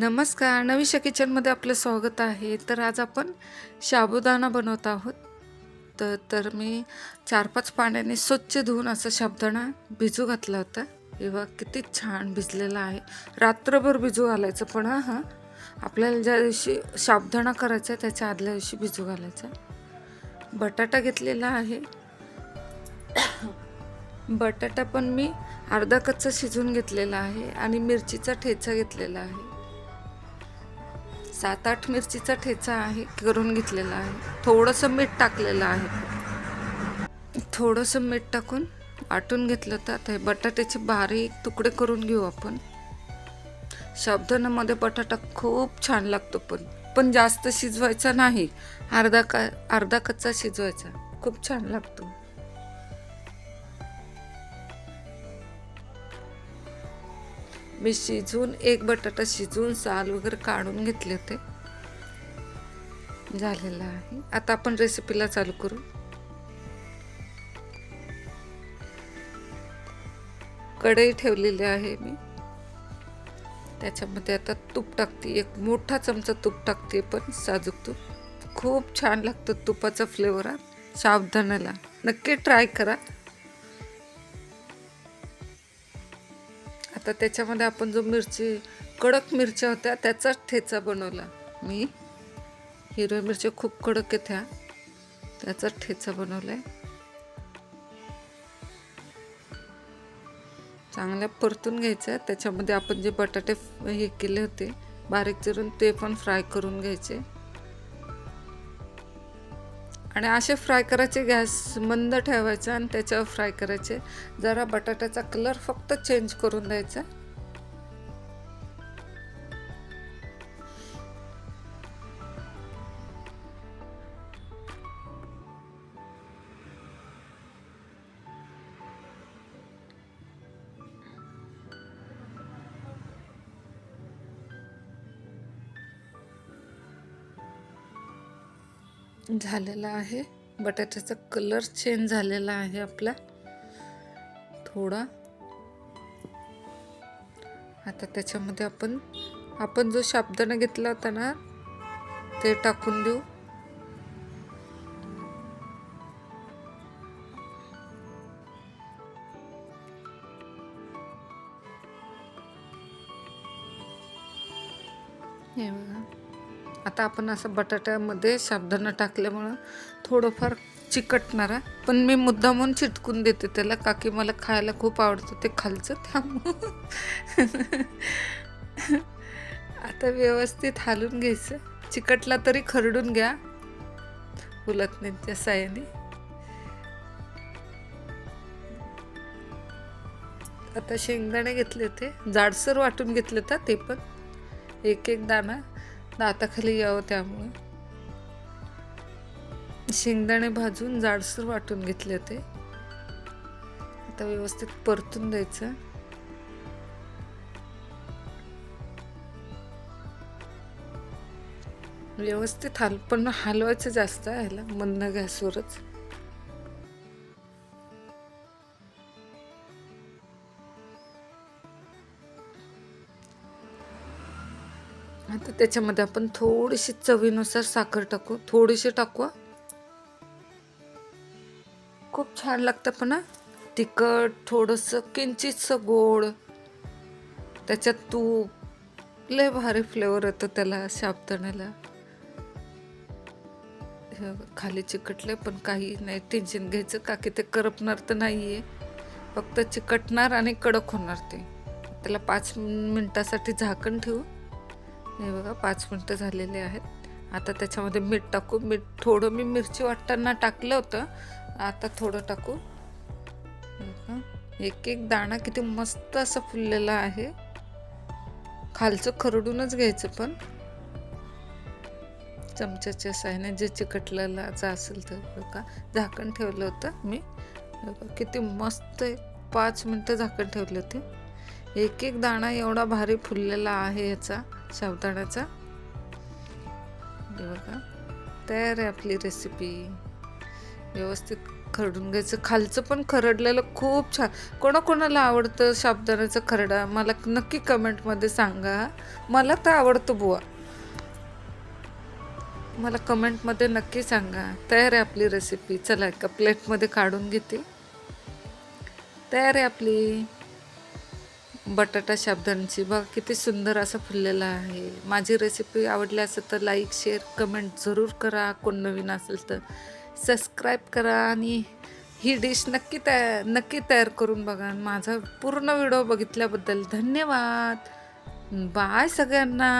नमस्कार. नवीशा किचनमध्ये आपलं स्वागत आहे. तर आज आपण साबुदाणा बनवत आहोत. तर तर मी चार पाच पाण्याने स्वच्छ धुवून असं साबुदाणा भिजू घातला होता. तेव्हा किती छान भिजलेला आहे. रात्रभर भिजू घालायचं. पण हां आपल्याला ज्या दिवशी साबुदाणा करायचा आहे त्याच्या आदल्या दिवशी भिजू घालायचा. बटाटा घेतलेला आहे. बटाटा पण मी अर्धा कच्चा शिजवून घेतलेला आहे आणि मिरचीचा ठेचा घेतलेला आहे. सात आठ मिरचीचा ठेचा आहे करून घेतलेला आहे. थोडंसं मीठ टाकलेलं आहे. थोडंसं मीठ टाकून आटून घेतलं तर आता हे बटाट्याचे बारीक तुकडे करून घेऊ आपण. शब्दनामध्ये बटाटा खूप छान लागतो पण. पण जास्त शिजवायचा नाही. अर्धा का अर्धा कच्चा शिजवायचा. खूप छान लागतो. मी शिजवून एक बटाटा शिजवून साल वगैरे काढून घेतले होते. झालेलं आहे. आता आपण रेसिपीला चालू करू. कढई ठेवलेली आहे मी. त्याच्यामध्ये आता तूप टाकते. एक मोठा चमचा तूप टाकते पण साजूक तूप. खूप छान लागतं तुपाचा फ्लेवर सावधानाला. नक्की ट्राय करा. तर त्याच्यामध्ये आपण जो मिरची कडक मिरच्या होत्या त्याचाच ठेचा बनवला. मी हिरव्या मिरच्या खूप कडक आहेत ह्या. त्याचाच ठेचा बनवला आहे चांगल्या परतून घ्यायच्या. त्याच्यामध्ये आपण जे बटाटे हे केले होते बारीक चिरून ते पण फ्राय करून घ्यायचे. आणि असे फ्राय करायचे गॅस मंद ठेवायचा आणि त्याच्यावर फ्राय करायचे. जरा बटाट्याचा कलर फक्त चेंज करून द्यायचा. झालेला आहे. बटाट्याचा कलर चेंज झालेला आहे आपला. थोडा. आता त्याच्यामध्ये आपण आपण जो शाबदाणा घेतला होता ना ते टाकून देऊ. हे बघा. आता आपण असं बटाट्यामध्ये साबदाणा टाकल्यामुळं थोडंफार चिकटणार आहे. पण मी मुद्दामून चिटकून देते त्याला का की मला खायला खूप आवडतं ते खालचं त्यामुळं. आता व्यवस्थित हालून घ्यायचं. चिकटला तरी खरडून घ्या. उलटणीच्या साह्याने आता शेंगदाणे घेतले होते. जाडसर वाटून घेतले होता ते पण. एक एक दाणा. दाताखाली यावं त्यामुळे. शेंगदाणे भाजून जाडसर वाटून घेतले होते. आता व्यवस्थित परतून द्यायचं. व्यवस्थित हाल पण हलवायचं जास्त ह्याला मंद गॅसवरच. आता त्याच्यामध्ये आपण थोडीशी चवीनुसार साखर टाकू. थोडीशी टाकू खूप छान लागतं पण तिखट थोडंसं किंचितसं गोड. त्याच्यात तूप. लय भारी फ्लेवर येतो त्याला साबदाण्याला खाली चिकटले पण काही नाही टेन्शन घ्यायचं. का की ते करपणार तर नाही आहे फक्त चिकटणार आणि कडक होणार ते. त्याला पाच मिनटासाठी झाकण ठेवू. हे बघा पाच मिनटं झालेले आहेत. आता त्याच्यामध्ये मीठ टाकू. मीठ थोडं मी मिरची वाटताना टाकलं होतं. आता थोडं टाकू. एक एक दाणा किती मस्त असं फुललेला आहे. खालचं खरडूनच घ्यायचं पण. चमच्याच्या साह्याने जे चिकटलेलं असेल तर बघा. झाकण ठेवलं होतं मी. बघा, किती मस्त एक पाच मिनटं झाकण ठेवले होते. एक एक दाणा एवढा भारी फुललेला आहे याचा. साबुदाण्याचा. बघा. तयार आहे आपली रेसिपी व्यवस्थित खरडून घ्यायचं. खालचं पण खरडलेलं खूप छान. कोणाकोणाला आवडतं साबदाण्याचा खरडा? मला नक्की कमेंटमध्ये सांगा. मला तर आवडतं बुवा. मला कमेंटमध्ये नक्की सांगा. तयार आहे आपली रेसिपी चला एका प्लेटमध्ये काढून घेते. तयार आहे आपली. बटाटा शाबदानची बघा किती सुंदर असं फुललेला आहे. माझी रेसिपी आवडली असेल तर लाईक शेअर कमेंट जरूर करा. कोण नवीन असेल तर सबस्क्राईब करा आणि ही डिश नक्की तया नक्की तयार करून बघा. माझा पूर्ण व्हिडिओ बघितल्याबद्दल धन्यवाद. बाय सगळ्यांना.